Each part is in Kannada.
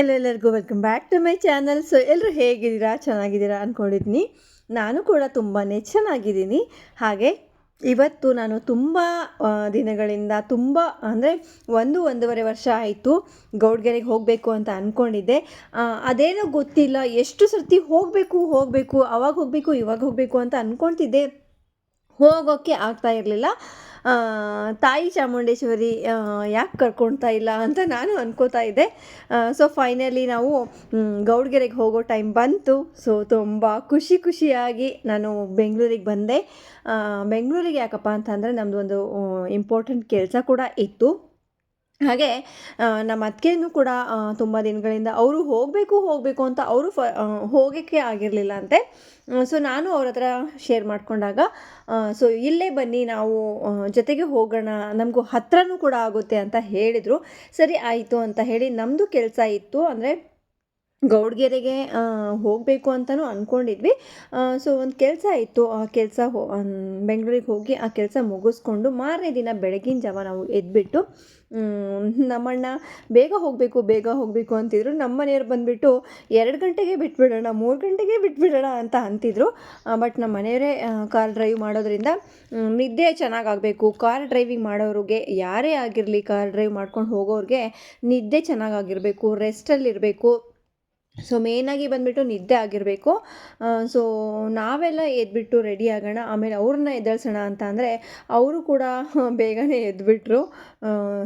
ಎಲ್ಲೆಲ್ಲರಿಗೂ welcome back to my channel so ಎಲ್ಲರೂ ಹೇಗಿದ್ದೀರಾ? ಚೆನ್ನಾಗಿದ್ದೀರಾ ಅಂದ್ಕೊಂಡಿದ್ದೀನಿ ನಾನು ಕೂಡ ತುಂಬಾ ಚೆನ್ನಾಗಿದ್ದೀನಿ. ಹಾಗೆ ಇವತ್ತು ನಾನು ತುಂಬ ದಿನಗಳಿಂದ ತುಂಬ, ಅಂದರೆ ಒಂದು, ಒಂದೂವರೆ ವರ್ಷ ಆಯಿತು ಗೌಡ್ಗೆರೆಗೆ ಹೋಗಬೇಕು ಅಂತ ಅಂದ್ಕೊಂಡಿದ್ದೆ ಅದೇನೋ ಗೊತ್ತಿಲ್ಲ, ಎಷ್ಟು ಸರ್ತಿ ಹೋಗಬೇಕು ಹೋಗಬೇಕು, ಅವಾಗ ಹೋಗಬೇಕು, ಇವಾಗ ಹೋಗಬೇಕು ಅಂತ ಅಂದ್ಕೊಳ್ತಿದ್ದೆ ಹೋಗೋಕ್ಕೆ ಆಗ್ತಾ ಇರಲಿಲ್ಲ. ತಾಯಿ ಚಾಮುಂಡೇಶ್ವರಿ ಯಾಕೆ ಕರ್ಕೊಳ್ತಾ ಇಲ್ಲ ಅಂತ ನಾನು ಅನ್ಕೋತಾ ಇದ್ದೆ. ಸೊ ಫೈನಲಿ ನಾವು ಗೌಡ್ಗೆರೆಗೆ ಹೋಗೋ ಟೈಮ್ ಬಂತು. ಸೊ ತುಂಬ ಖುಷಿ ಖುಷಿಯಾಗಿ ನಾನು ಬೆಂಗಳೂರಿಗೆ ಬಂದೆ. ಬೆಂಗಳೂರಿಗೆ ಯಾಕಪ್ಪ ಅಂತಂದರೆ ನಮ್ಮದು ಒಂದು ಇಂಪಾರ್ಟೆಂಟ್ ಕೆಲಸ ಕೂಡ ಇತ್ತು. ಹಾಗೆ ನಮ್ಮ ಅತ್ತಿಗೆನೂ ಕೂಡ ತುಂಬ ದಿನಗಳಿಂದ ಅವರು ಹೋಗಬೇಕು ಹೋಗಬೇಕು ಅಂತ ಅವರು ಫ ಹೋಗೋಕ್ಕೆ ಆಗಿರಲಿಲ್ಲ ಅಂತೆ. ಸೊ ನಾನು ಅವ್ರ ಹತ್ರ ಶೇರ್ ಮಾಡಿಕೊಂಡಾಗ ಸೊ ಇಲ್ಲೇ ಬನ್ನಿ, ನಾವು ಜೊತೆಗೆ ಹೋಗೋಣ, ನಮಗೂ ಹತ್ರನೂ ಕೂಡ ಆಗುತ್ತೆ ಅಂತ ಹೇಳಿದರು. ಸರಿ, ಆಯಿತು ಅಂತ ಹೇಳಿ ನಮ್ಮದು ಕೆಲಸ ಇತ್ತು. ಅಂದರೆ ಗೌಡ್ಗೆರೆಗೆ ಹೋಗಬೇಕು ಅಂತಲೂ ಅಂದ್ಕೊಂಡಿದ್ವಿ ಸೊ ಒಂದು ಕೆಲಸ ಇತ್ತು. ಆ ಕೆಲಸ ಹೋ ಬೆಂಗಳೂರಿಗೆ ಹೋಗಿ ಆ ಕೆಲಸ ಮುಗಿಸ್ಕೊಂಡು ಮಾರನೇ ದಿನ ಬೆಳಗಿನ ಜಾವ ನಾವು ಎದ್ಬಿಟ್ಟು ನಮ್ಮಣ್ಣ ಬೇಗ ಹೋಗಬೇಕು ಬೇಗ ಹೋಗಬೇಕು ಅಂತಿದ್ರು. ನಮ್ಮ ಮನೆಯವ್ರು ಬಂದುಬಿಟ್ಟು ಎರಡು ಗಂಟೆಗೆ ಬಿಟ್ಬಿಡೋಣ, ಮೂರು ಗಂಟೆಗೆ ಬಿಟ್ಬಿಡೋಣ ಅಂತ ಅಂತಿದ್ರು. ಬಟ್ ನಮ್ಮ ಮನೆಯವರೇ ಕಾರ್ ಡ್ರೈವ್ ಮಾಡೋದ್ರಿಂದ ನಿದ್ದೆ ಚೆನ್ನಾಗಾಗಬೇಕು. ಕಾರ್ ಡ್ರೈವಿಂಗ್ ಮಾಡೋರಿಗೆ, ಯಾರೇ ಆಗಿರಲಿ ಕಾರ್ ಡ್ರೈವ್ ಮಾಡ್ಕೊಂಡು ಹೋಗೋರಿಗೆ ನಿದ್ದೆ ಚೆನ್ನಾಗಾಗಿರಬೇಕು ರೆಸ್ಟಲ್ಲಿರಬೇಕು ಸೊ ಮೇಯ್ನಾಗಿ ಬಂದುಬಿಟ್ಟು ನಿದ್ದೆ ಆಗಿರಬೇಕು. ಸೊ ನಾವೆಲ್ಲ ಎದ್ಬಿಟ್ಟು ರೆಡಿ ಆಗೋಣ. ಆಮೇಲೆ ಅವ್ರನ್ನ ಎದ್ದೇಳ್ಸೋಣ ಅಂತ ಅಂದರೆ ಅವರು ಕೂಡ ಬೇಗನೆ ಎದ್ಬಿಟ್ರು.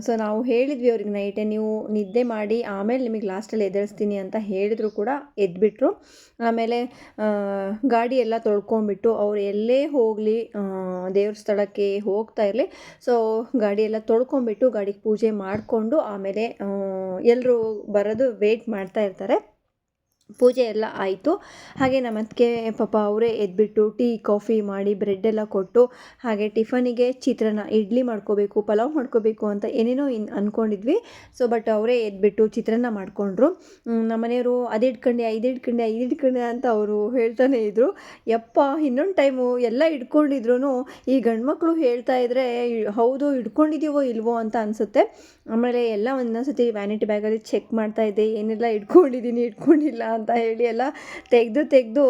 ಸೊ ನಾವು ಹೇಳಿದ್ವಿ ಅವ್ರಿಗೆ ನೈಟೇ ನೀವು ನಿದ್ದೆ ಮಾಡಿ ಆಮೇಲೆ ನಿಮಗೆ ಲಾಸ್ಟಲ್ಲಿ ಎದ್ದೇಳಿಸ್ತೀನಿ ಅಂತ ಹೇಳಿದ್ರು ಕೂಡ ಎದ್ಬಿಟ್ರು. ಆಮೇಲೆ ಗಾಡಿ ಎಲ್ಲ ತೊಳ್ಕೊಂಬಿಟ್ಟು ಅವ್ರು ಎಲ್ಲೇ ಹೋಗಲಿ ದೇವ್ರ ಸ್ಥಳಕ್ಕೆ ಹೋಗ್ತಾ ಇರಲಿ. ಸೊ ಗಾಡಿ ಎಲ್ಲ ತೊಳ್ಕೊಂಬಿಟ್ಟು ಗಾಡಿಗೆ ಪೂಜೆ ಮಾಡಿಕೊಂಡು ಆಮೇಲೆ ಎಲ್ಲರೂ ಬರೋದು ವೆಯ್ಟ್ ಮಾಡ್ತಾ ಇರ್ತಾರೆ. ಪೂಜೆ ಎಲ್ಲ ಆಯಿತು. ಹಾಗೆ ನಮ್ಮ ಅತ್ತಿಗೆ ಪಾಪ ಅವರೇ ಎದ್ಬಿಟ್ಟು ಟೀ, ಕಾಫಿ ಮಾಡಿ ಬ್ರೆಡ್ ಎಲ್ಲ ಕೊಟ್ಟು ಹಾಗೆ ಟಿಫನಿಗೆ ಚಿತ್ರಾನ್ನ, ಇಡ್ಲಿ ಮಾಡ್ಕೋಬೇಕು, ಪಲಾವ್ ಮಾಡ್ಕೋಬೇಕು ಅಂತ ಏನೇನೋ ಇನ್ ಅಂದ್ಕೊಂಡಿದ್ವಿ ಸೊ ಬಟ್ ಅವರೇ ಎದ್ಬಿಟ್ಟು ಚಿತ್ರಾನ್ನ ಮಾಡಿಕೊಂಡ್ರು. ನಮ್ಮ ಮನೆಯವರು ಅದು ಇಟ್ಕೊಂಡೆ ಇದು ಇಟ್ಕೊಂಡೆ ಇಟ್ಕೊಂಡೆ ಅಂತ ಅವರು ಹೇಳ್ತಾನೆ ಇದ್ರು. ಯಪ್ಪ, ಇನ್ನೊಂದು ಟೈಮು ಎಲ್ಲ ಇಟ್ಕೊಂಡಿದ್ರು ಈ ಗಂಡ್ಮಕ್ಳು ಹೇಳ್ತಾ ಇದ್ರೆ, ಹೌದು ಇಟ್ಕೊಂಡಿದ್ದೀವೋ ಇಲ್ವೋ ಅಂತ ಅನಿಸುತ್ತೆ. ಆಮೇಲೆ ಎಲ್ಲ ಒಂದೊಂದ್ಸತಿ ವ್ಯಾನಿಟಿ ಬ್ಯಾಗಲ್ಲಿ ಚೆಕ್ ಮಾಡ್ತಾ ಇದ್ದೆ, ಏನೆಲ್ಲ ಇಟ್ಕೊಂಡಿದ್ದೀನಿ ಇಟ್ಕೊಂಡಿಲ್ಲ ಅಂತ ಹೇಳಿ ಎಲ್ಲ ತೆಗೆದು ತೆಗೆದು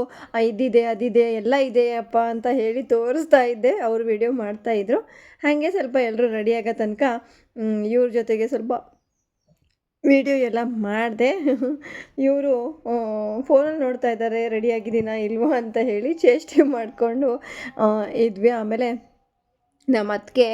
ಇದಿದೆ ಅದಿದೆ, ಎಲ್ಲ ಇದೆ ಅಪ್ಪ ಅಂತ ಹೇಳಿ ತೋರಿಸ್ತಾ ಇದ್ದೆ. ಅವರು ವಿಡಿಯೋ ಮಾಡ್ತಾಯಿದ್ರು ಹಾಗೆ ಸ್ವಲ್ಪ ಎಲ್ಲರೂ ರೆಡಿ ಆಗೋ ತನಕ ಇವ್ರ ಜೊತೆಗೆ ಸ್ವಲ್ಪ ವಿಡಿಯೋ ಎಲ್ಲ ಮಾಡಿದೆ. ಇವರು ಫೋನಲ್ಲಿ ನೋಡ್ತಾ ಇದ್ದಾರೆ ರೆಡಿಯಾಗಿದ್ದೀನಾ ಇಲ್ವೋ ಅಂತ ಹೇಳಿ ಚೇಷ್ಟೆ ಮಾಡಿಕೊಂಡು ಇದ್ವಿ. ಆಮೇಲೆ ನಮ್ಮ ಅತ್ತಿಗೆ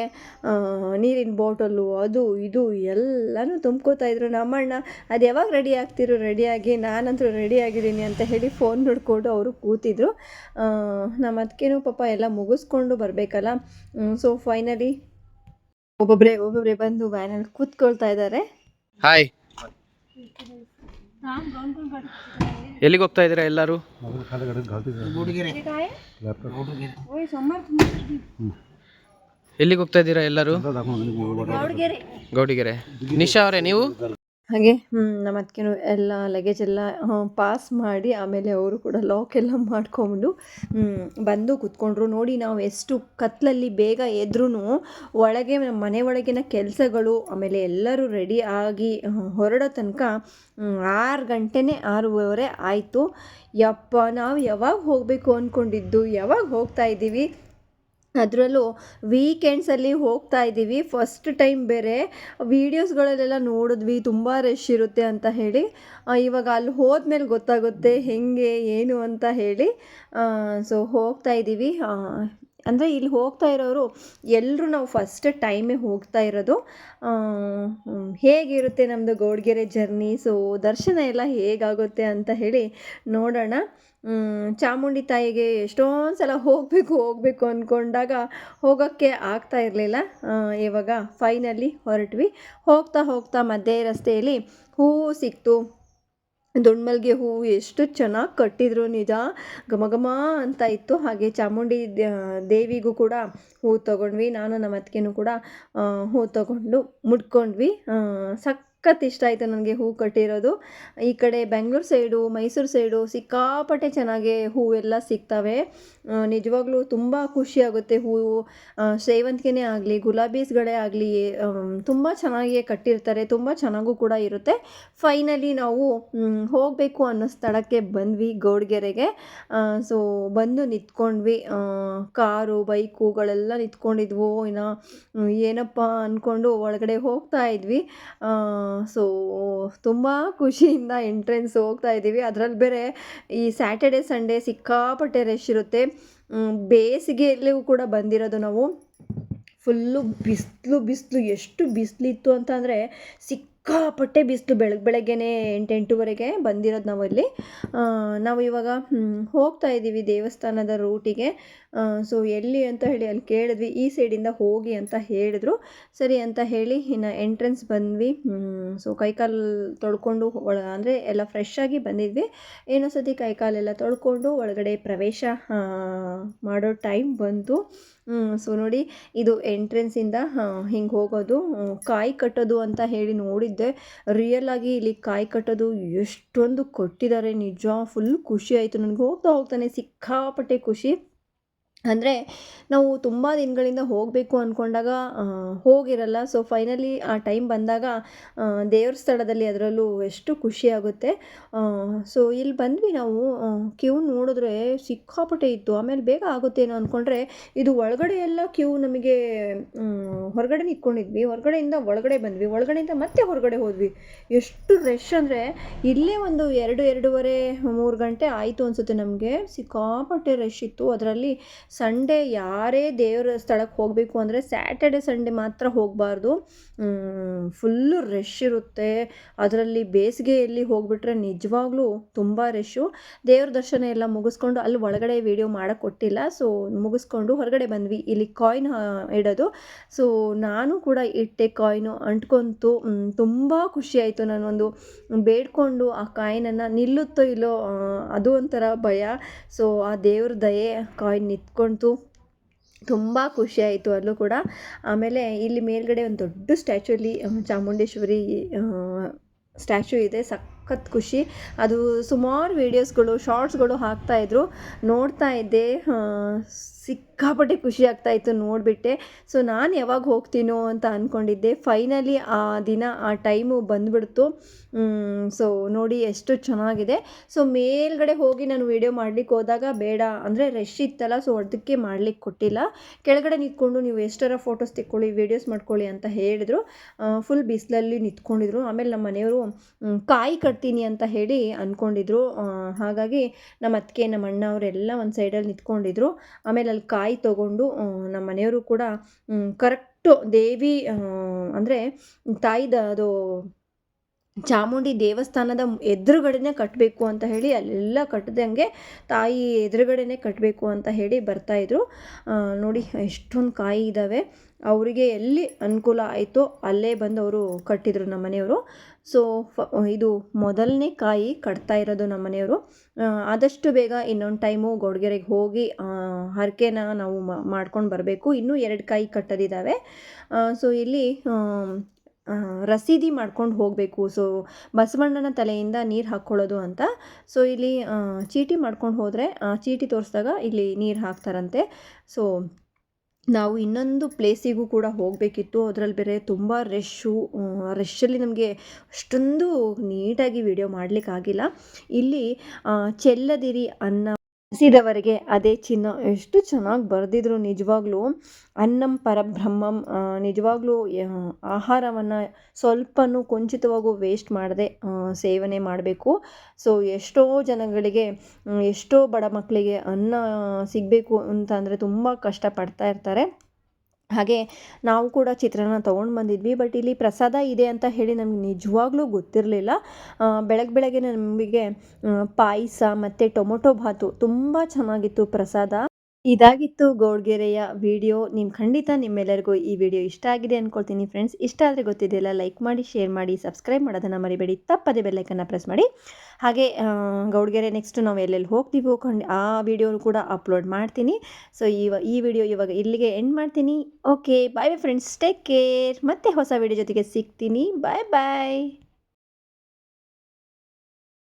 ನೀರಿನ ಬಾಟಲು ಅದು ಇದು ಎಲ್ಲನೂ ತುಂಬ್ಕೋತಾ ಇದ್ರು. ನಮ್ಮಣ್ಣ ಅದು ಯಾವಾಗ ರೆಡಿ ಆಗ್ತಿರೋ? ರೆಡಿಯಾಗಿ ನಾನಂತೂ ರೆಡಿ ಆಗಿದ್ದೀನಿ ಅಂತ ಹೇಳಿ ಫೋನ್ ನೋಡಿಕೊಂಡು ಅವರು ಕೂತಿದ್ರು. ಆ, ನಮ್ಮ ಅತ್ತಿಗೆನೂ ಪಾಪ ಎಲ್ಲ ಮುಗಿಸ್ಕೊಂಡು ಬರಬೇಕಲ್ಲ. ಸೊ ಫೈನಲಿ ಒಬ್ಬೊಬ್ಬರೇ ಒಬ್ಬೊಬ್ಬರೇ ಬಂದು ವ್ಯಾನಲ್ಲಿ ಕೂತ್ಕೊಳ್ತಾ ಇದ್ದಾರೆ ಹಾಯ್ ಎಲ್ಲಿಗೆ ಹೋಗ್ತಾ ಇದ್ದೀರಾ ಎಲ್ಲರೂ? ಎಲ್ಲಿಗೆ ಹೋಗ್ತಾ ಇದ್ದೀರಾ ಎಲ್ಲರೂ? ಗೌಡಿಗೆರೆ. ನಿಶಾ ಅವರೇ ನೀವು? ಹಾಗೆ ನಮ್ಮ ಅದಕ್ಕೇನು ಎಲ್ಲ ಲಗೇಜ್ ಎಲ್ಲ ಪಾಸ್ ಮಾಡಿ ಆಮೇಲೆ ಅವರು ಕೂಡ ಲಾಕ್ ಎಲ್ಲ ಮಾಡ್ಕೊಂಡು ಬಂದು ಕುತ್ಕೊಂಡ್ರು. ನೋಡಿ ನಾವು ಎಷ್ಟು ಕತ್ಲಲ್ಲಿ ಬೇಗ ಎದ್ರೂ ಒಳಗೆ ಮನೆ ಒಳಗಿನ ಕೆಲಸಗಳು ಆಮೇಲೆ ಎಲ್ಲರೂ ರೆಡಿ ಆಗಿ ಹೊರಡೋ ತನಕ ಆರು ಗಂಟೆನೇ ಆರೂವರೆ ಆಯಿತು. ಯಪ್ಪ ನಾವು ಯಾವಾಗ ಹೋಗಬೇಕು ಅಂದ್ಕೊಂಡಿದ್ದು ಯಾವಾಗ ಹೋಗ್ತಾ ಇದ್ದೀವಿ? ಅದರಲ್ಲೂ ವೀಕೆಂಡ್ಸಲ್ಲಿ ಹೋಗ್ತಾ ಇದ್ದೀವಿ ಫಸ್ಟ್ ಟೈಮ್ ಬೇರೆ. ವೀಡಿಯೋಸ್ಗಳಲ್ಲೆಲ್ಲ ನೋಡಿದ್ವಿ. ತುಂಬ ರಶ್ ಇರುತ್ತೆ ಅಂತ ಹೇಳಿ. ಇವಾಗ ಅಲ್ಲಿ ಹೋದ್ಮೇಲೆ ಗೊತ್ತಾಗುತ್ತೆ ಹೆಂಗೆ, ಏನು ಅಂತ ಹೇಳಿ. ಸೊ ಹೋಗ್ತಾ ಇದ್ದೀವಿ ಅಂದರೆ ಇಲ್ಲಿ ಹೋಗ್ತಾ ಇರೋರು ಎಲ್ಲರೂ ನಾವು ಫಸ್ಟ್ ಟೈಮೇ ಹೋಗ್ತಾ ಇರೋದು. ಹೇಗಿರುತ್ತೆ ನಮ್ಮದು ಗೌಡ್ಗೆರೆ ಜರ್ನಿ ಸೊ ದರ್ಶನ ಎಲ್ಲ ಹೇಗಾಗುತ್ತೆ ಅಂತ ಹೇಳಿ ನೋಡೋಣ. ಚಾಮುಂಡಿ ತಾಯಿಗೆ ಎಷ್ಟೊಂದು ಸಲ ಹೋಗಬೇಕು ಹೋಗಬೇಕು ಅಂದ್ಕೊಂಡಾಗ ಹೋಗೋಕ್ಕೆ ಆಗ್ತಾ ಇರಲಿಲ್ಲ. ಇವಾಗ ಫೈನಲಿ ಹೊರಟ್ವಿ. ಹೋಗ್ತಾ ಹೋಗ್ತಾ ಮಧ್ಯೆ ರಸ್ತೆಯಲ್ಲಿ ಹೂ ಸಿಕ್ತು. ದುಂಡ್ಮಲ್ಗೆ ಹೂವು ಎಷ್ಟು ಚೆನ್ನಾಗಿ ಕಟ್ಟಿದ್ರು ನಿಜ. ಘಮ ಘಮ ಅಂತ ಇತ್ತು. ಹಾಗೆ ಚಾಮುಂಡಿ ದೇವಿಗೂ ಕೂಡ ಹೂ ತೊಗೊಂಡ್ವಿ. ನಾನು ನಮ್ಮ ಅತ್ತಿಗೆನೂ ಕೂಡ ಹೂ ತೊಗೊಂಡು ಮುಟ್ಕೊಂಡ್ವಿ ಸಖತ್ ಇಷ್ಟ ಆಯಿತು ನನಗೆ ಹೂ ಕಟ್ಟಿರೋದು. ಈ ಕಡೆ ಬೆಂಗಳೂರು ಸೈಡು, ಮೈಸೂರು ಸೈಡು ಸಿಕ್ಕಾಪಟ್ಟೆ ಚೆನ್ನಾಗಿ ಹೂವೆಲ್ಲ ಸಿಗ್ತವೆ. ನಿಜವಾಗ್ಲೂ ತುಂಬ ಖುಷಿಯಾಗುತ್ತೆ ಹೂವು ಸೇವಂತಿಗೆನೇ ಆಗಲಿ ಗುಲಾಬೀಸ್ಗಳೇ ಆಗಲಿ ತುಂಬ ಚೆನ್ನಾಗಿ ಕಟ್ಟಿರ್ತಾರೆ, ತುಂಬ ಚೆನ್ನಾಗೂ ಕೂಡ ಇರುತ್ತೆ. ಫೈನಲಿ ನಾವು ಹೋಗಬೇಕು ಅನ್ನೋ ಸ್ಥಳಕ್ಕೆ ಬಂದ್ವಿ ಗೌಡ್ಗೆರೆಗೆ. ಸೊ ಬಂದು ನಿಂತ್ಕೊಂಡ್ವಿ. ಕಾರು ಬೈಕುಗಳೆಲ್ಲ ನಿಂತ್ಕೊಂಡಿದ್ವು. ಇನ್ನು ಏನಪ್ಪ ಅಂದ್ಕೊಂಡು ಒಳಗಡೆ ಹೋಗ್ತಾ ಇದ್ವಿ. ಸೊ ತುಂಬ ಖುಷಿಯಿಂದ ಎಂಟ್ರೆನ್ಸ್ ಹೋಗ್ತಾ ಇದ್ದೀವಿ. ಅದರಲ್ಲಿ ಬೇರೆ ಈ ಸ್ಯಾಟರ್ಡೆ ಸಂಡೇ ಸಿಕ್ಕಾಪಟ್ಟೆ ರಶ್ ಇರುತ್ತೆ. ಬೇಸಿಗೆಯಲ್ಲೂ ಕೂಡ ಬಂದಿರೋದು ನಾವು ಫುಲ್ಲು ಬಿಸಿಲು ಬಿಸಿಲು ಎಷ್ಟು ಬಿಸಿಲಿತ್ತು ಅಂತ ಅಂದರೆ ಸಿಕ್ಕಾಪಟ್ಟೆ ಬಿಸಿಲು ಬೆಳಗ್ಗೆ ಬೆಳಗ್ಗೆನೇ ಎಂಟೆಂಟುವರೆಗೆ ಬಂದಿರೋದು ನಾವು ಅಲ್ಲಿ ನಾವು ಇವಾಗ ಹೋಗ್ತಾ ಇದ್ದೀವಿ ದೇವಸ್ಥಾನದ ರೂಟಿಗೆ. ಸೊ ಎಲ್ಲಿ ಅಂತ ಹೇಳಿ ಅಲ್ಲಿ ಕೇಳಿದ್ವಿ, ಈ ಸೈಡಿಂದ ಹೋಗಿ ಅಂತ ಹೇಳಿದ್ರು. ಸರಿ ಅಂತ ಹೇಳಿ ಇನ್ನು ಎಂಟ್ರೆನ್ಸ್ ಬಂದ್ವಿ. ಸೊ ಕೈಕಾಲು ತೊಳ್ಕೊಂಡು ಒಳ, ಅಂದರೆ ಎಲ್ಲ ಫ್ರೆಶ್ ಆಗಿ ಬಂದಿದ್ವಿ. ಏನೋ ಸತಿ ಕೈಕಾಲೆಲ್ಲ ತೊಳ್ಕೊಂಡು ಒಳಗಡೆ ಪ್ರವೇಶ ಮಾಡೋ ಟೈಮ್ ಬಂತು. ಸೊ ನೋಡಿ, ಇದು ಎಂಟ್ರೆನ್ಸಿಂದ ಹಿಂಗೆ ಹೋಗೋದು ಕಾಯಿ ಕಟ್ಟೋದು ಅಂತ ಹೇಳಿ ನೋಡಿದ್ದೆ. ರಿಯಲ್ ಆಗಿ ಇಲ್ಲಿ ಕಾಯಿ ಕಟ್ಟೋದು ಎಷ್ಟೊಂದು ಕೊಟ್ಟಿದ್ದಾರೆ. ನಿಜ ಫುಲ್ ಖುಷಿ ಆಯಿತು. ನನಗೆ ಹೋಗ್ತಾ ಹೋಗ್ತಾನೆ ಸಿಕ್ಕಾಪಟ್ಟೆ ಖುಷಿ. ಅಂದರೆ ನಾವು ತುಂಬ ದಿನಗಳಿಂದ ಹೋಗಬೇಕು ಅಂದ್ಕೊಂಡಾಗ ಹೋಗಿರಲ್ಲ. ಸೊ ಫೈನಲಿ ಆ ಟೈಮ್ ಬಂದಾಗ ದೇವ್ರ ಸ್ಥಳದಲ್ಲಿ ಅದರಲ್ಲೂ ಎಷ್ಟು ಖುಷಿಯಾಗುತ್ತೆ ಸೊ ಇಲ್ಲಿ ಬಂದ್ವಿ ನಾವು. ಕ್ಯೂ ನೋಡಿದ್ರೆ ಸಿಕ್ಕಾಪಟ್ಟೆ ಇತ್ತು. ಆಮೇಲೆ ಬೇಗ ಆಗುತ್ತೇನೋ ಅಂದ್ಕೊಂಡ್ರೆ ಇದು ಒಳಗಡೆ ಎಲ್ಲ ಕ್ಯೂ ನಮಗೆ ಹೊರಗಡೆ ನಿಂತ್ಕೊಂಡಿದ್ವಿ ಹೊರಗಡೆಯಿಂದ ಒಳಗಡೆ ಬಂದ್ವಿ, ಒಳಗಡೆಯಿಂದ ಮತ್ತೆ ಹೊರಗಡೆ ಹೋದ್ವಿ. ಎಷ್ಟು ರಶ್ ಅಂದರೆ ಇಲ್ಲೇ ಒಂದು ಎರಡು, ಎರಡೂವರೆ, ಮೂರು ಗಂಟೆ ಆಯಿತು ಅನಿಸುತ್ತೆ ನಮಗೆ. ಸಿಕ್ಕಾಪಟ್ಟೆ ರಶ್ ಇತ್ತು. ಅದರಲ್ಲಿ ಸಂಡೇ ಯಾರೇ ದೇವರ ಸ್ಥಳಕ್ಕೆ ಹೋಗಬೇಕು ಅಂದರೆ ಸ್ಯಾಟರ್ಡೆ ಸಂಡೇ ಮಾತ್ರ ಹೋಗಬಾರ್ದು. ಫುಲ್ಲು ರಶ್ ಇರುತ್ತೆ. ಅದರಲ್ಲಿ ಬೇಸಿಗೆಯಲ್ಲಿ ಹೋಗಿಬಿಟ್ರೆ ನಿಜವಾಗ್ಲೂ ತುಂಬ ರಶ್ಶು ದೇವ್ರ ದರ್ಶನ ಎಲ್ಲ ಮುಗಿಸ್ಕೊಂಡು ಅಲ್ಲಿ ಒಳಗಡೆ ವೀಡಿಯೋ ಮಾಡೋಕ್ಕೆ ಕೊಟ್ಟಿಲ್ಲ. ಸೊ ಮುಗಿಸ್ಕೊಂಡು ಹೊರಗಡೆ ಬಂದ್ವಿ. ಇಲ್ಲಿ ಕಾಯಿನ್ ಇಡೋದು. ಸೊ ನಾನು ಕೂಡ ಇಟ್ಟೆ ಕಾಯಿನು ಅಂಟ್ಕೊಂತು ತುಂಬ ಖುಷಿ ಆಯಿತು ನಾನೊಂದು ಬೇಡ್ಕೊಂಡು ಆ ಕಾಯಿನನ್ನು ನಿಲ್ಲುತ್ತೋ ಇಲ್ಲೋ ಅದು ಒಂಥರ ಭಯ. ಸೊ ಆ ದೇವ್ರ ದಯೆ ಕಾಯಿನ್ ನಿಂತ್ಕೊಳ್ತು ತುಂಬ ಖುಷಿ ಆಯಿತು ಅಲ್ಲೂ ಕೂಡ. ಆಮೇಲೆ ಇಲ್ಲಿ ಮೇಲ್ಗಡೆ ಒಂದು ದೊಡ್ಡ ಸ್ಟ್ಯಾಚುಲಿ, ಚಾಮುಂಡೇಶ್ವರಿ ಸ್ಟ್ಯಾಚು ಇದೆ. ಸಖತ್ ಖುಷಿ. ಅದು ಸುಮಾರು ವೀಡಿಯೋಸ್ಗಳು ಶಾರ್ಟ್ಸ್ಗಳು ಹಾಕ್ತಾಯಿದ್ರು ನೋಡ್ತಾ ಇದ್ದೆ. ಸಿಕ್ಕಾಪಟ್ಟೆ ಖುಷಿ ಆಗ್ತಾಯಿತ್ತು ನೋಡಿಬಿಟ್ಟೆ. ಸೊ ನಾನು ಯಾವಾಗ ಹೋಗ್ತೀನೋ ಅಂತ ಅಂದ್ಕೊಂಡಿದ್ದೆ ಫೈನಲಿ ಆ ದಿನ, ಆ ಟೈಮು ಬಂದ್ಬಿಡ್ತು. ಸೊ ನೋಡಿ ಎಷ್ಟು ಚೆನ್ನಾಗಿದೆ. ಸೊ ಮೇಲ್ಗಡೆ ಹೋಗಿ ನಾನು ವೀಡಿಯೋ ಮಾಡ್ಲಿಕ್ಕೆ ಹೋದಾಗ ಬೇಡ. ಅಂದರೆ ರಶ್ ಇತ್ತಲ್ಲ ಸೊ ಅದಕ್ಕೆ ಮಾಡ್ಲಿಕ್ಕೆ ಕೊಟ್ಟಿಲ್ಲ. ಕೆಳಗಡೆ ನಿಂತ್ಕೊಂಡು ನೀವು ಎಷ್ಟರ ಫೋಟೋಸ್ ತೆಕ್ಕೊಳ್ಳಿ ವೀಡಿಯೋಸ್ ಮಾಡ್ಕೊಳ್ಳಿ ಅಂತ ಹೇಳಿದರು. ಫುಲ್ ಬಿಸಿಲಲ್ಲಿ ನಿಂತ್ಕೊಂಡಿದ್ರು. ಆಮೇಲೆ ನಮ್ಮ ಮನೆಯವರು ಕಾಯಿ ಕಾಯಿ ಕಟ್ತೀನಿ ಅಂತ ಹೇಳಿ ಅಂದ್ಕೊಂಡಿದ್ರು ಹಾಗಾಗಿ ನಮ್ಮ ಅತ್ತಿಗೆ, ನಮ್ಮ ಅಣ್ಣ ಅವರೆಲ್ಲ ಒಂದು ಸೈಡಲ್ಲಿ ನಿಂತ್ಕೊಂಡಿದ್ರು. ಆಮೇಲೆ ಅಲ್ಲಿ ಕಾಯಿ ತೊಗೊಂಡು ನಮ್ಮ ಮನೆಯವರು ಕೂಡ ಕರೆಕ್ಟು ದೇವಿ ಅಂದರೆ ತಾಯಿದ ಅದು ಚಾಮುಂಡಿ ದೇವಸ್ಥಾನದ ಎದುರುಗಡೆನೇ ಕಟ್ಟಬೇಕು ಅಂತ ಹೇಳಿ, ಅಲ್ಲೆಲ್ಲ ಕಟ್ಟದಂಗೆ ತಾಯಿ ಎದುರುಗಡೆನೆ ಕಟ್ಟಬೇಕು ಅಂತ ಹೇಳಿ ಬರ್ತಾಯಿದ್ರು ನೋಡಿ ಎಷ್ಟೊಂದು ಕಾಯಿ ಇದ್ದಾವೆ ಅವರಿಗೆ ಎಲ್ಲಿ ಅನುಕೂಲ ಆಯಿತೋ ಅಲ್ಲೇ ಬಂದು ಅವರು ಕಟ್ಟಿದರು ನಮ್ಮ ಮನೆಯವರು. ಸೊ ಇದು ಮೊದಲನೇ ಕಾಯಿ ಕಟ್ತಾ ಇರೋದು ನಮ್ಮ ಮನೆಯವರು ಆದಷ್ಟು ಬೇಗ ಇನ್ನೊಂದು ಟೈಮು ಗೊಡ್ಗೆರೆಗೆ ಹೋಗಿ ಹರಕೆನ ನಾವು ಮಾಡ್ಕೊಂಡು ಬರಬೇಕು. ಇನ್ನೂ ಎರಡು ಕಾಯಿ ಕಟ್ಟೋದಿದ್ದಾವೆ ಸೊ, ಇಲ್ಲಿ ರಸೀದಿ ಮಾಡ್ಕೊಂಡು ಹೋಗಬೇಕು. ಸೊ, ಬಸವಣ್ಣನ ತಲೆಯಿಂದ ನೀರು ಹಾಕ್ಕೊಳ್ಳೋದು ಅಂತ. ಸೊ, ಇಲ್ಲಿ ಚೀಟಿ ಮಾಡ್ಕೊಂಡು ಹೋದರೆ ಚೀಟಿ ತೋರಿಸಿದಾಗ ಇಲ್ಲಿ ನೀರು ಹಾಕ್ತಾರಂತೆ. ಸೊ ನಾವು ಇನ್ನೊಂದು ಪ್ಲೇಸಿಗೂ ಕೂಡ ಹೋಗಬೇಕಿತ್ತು. ಅದರಲ್ಲಿ ಬೇರೆ ತುಂಬ ರಶ್ಶು ರಶ್ಶಲ್ಲಿ ನಮಗೆ ಅಷ್ಟೊಂದು ನೀಟಾಗಿ ವಿಡಿಯೋ ಮಾಡಲಿಕ್ಕಾಗಿಲ್ಲ. ಇಲ್ಲಿ ಚೆಲ್ಲದಿರಿ ಅನ್ನ ಹಸಿದವರಿಗೆ ಅದೇ ಚಿನ್ನ ಎಷ್ಟು ಚೆನ್ನಾಗಿ ಬರೆದಿದ್ರು ನಿಜವಾಗ್ಲೂ ಅನ್ನಂ ಪರಬ್ರಹ್ಮಂ ನಿಜವಾಗ್ಲೂ ಆಹಾರವನ್ನು ಸ್ವಲ್ಪನೂ ಕೊಂಚಿತವಾಗೂ ವೇಸ್ಟ್ ಮಾಡದೆ ಸೇವನೆ ಮಾಡಬೇಕು. ಸೊ ಎಷ್ಟೋ ಜನಗಳಿಗೆ, ಎಷ್ಟೋ ಬಡ ಮಕ್ಕಳಿಗೆ ಅನ್ನ ಸಿಗಬೇಕು ಅಂತ ಅಂದರೆ ತುಂಬ ಕಷ್ಟಪಡ್ತಾ ಇರ್ತಾರೆ. ಹಾಗೆ ನಾವು ಕೂಡ ಚಿತ್ರಾನ್ನ ತೊಗೊಂಡು ಬಂದಿದ್ವಿ ಬಟ್ ಇಲ್ಲಿ ಪ್ರಸಾದ ಇದೆ ಅಂತ ಹೇಳಿ ನಮಗೆ ನಿಜವಾಗ್ಲೂ ಗೊತ್ತಿರಲಿಲ್ಲ. ಬೆಳಗ್ಗೆ ಬೆಳಗ್ಗೆ ನಮಗೆ ಪಾಯಸ ಮತ್ತು ಟೊಮೊಟೊ ಭಾತು ತುಂಬ ಚೆನ್ನಾಗಿತ್ತು ಪ್ರಸಾದ. ಇದಾಗಿತ್ತು ಗೋಡ್ಗೆರೆಯ ವಿಡಿಯೋ. ನಿಮ್ಮ ಖಂಡಿತ ನಿಮ್ಮೆಲ್ಲರಿಗೂ ಈ ವಿಡಿಯೋ ಇಷ್ಟ ಆಗಿದೆ ಅಂದ್ಕೊಳ್ತೀನಿ ಫ್ರೆಂಡ್ಸ್. ಇಷ್ಟ ಆದರೆ ಗೊತ್ತಿದೆಯಲ್ಲ ಲೈಕ್ ಮಾಡಿ, ಶೇರ್ ಮಾಡಿ, ಸಬ್ಸ್ಕ್ರೈಬ್ ಮಾಡೋದನ್ನು ಮರಿಬೇಡಿ. ತಪ್ಪದೆ ಬೆಲ್ಲೈಕನ್ನು ಪ್ರೆಸ್ ಮಾಡಿ. ಹಾಗೆ ಗೌಡ್ಗೆರೆ ನೆಕ್ಸ್ಟ್ ನಾವು ಎಲ್ಲೆಲ್ಲಿ ಹೋಗ್ತೀವೋ ಖಂಡಿ, ಆ ವಿಡಿಯೋನು ಕೂಡ ಅಪ್ಲೋಡ್ ಮಾಡ್ತೀನಿ. ಸೊ ಇವ ಈ ವಿಡಿಯೋ ಇವಾಗ ಇಲ್ಲಿಗೆ ಎಂಡ್ ಮಾಡ್ತೀನಿ. Okay, bye bye friends. Take care. ಮತ್ತೆ ಹೊಸ ವಿಡಿಯೋ ಜೊತೆಗೆ ಸಿಗ್ತೀನಿ. ಬಾಯ್ ಬಾಯ್.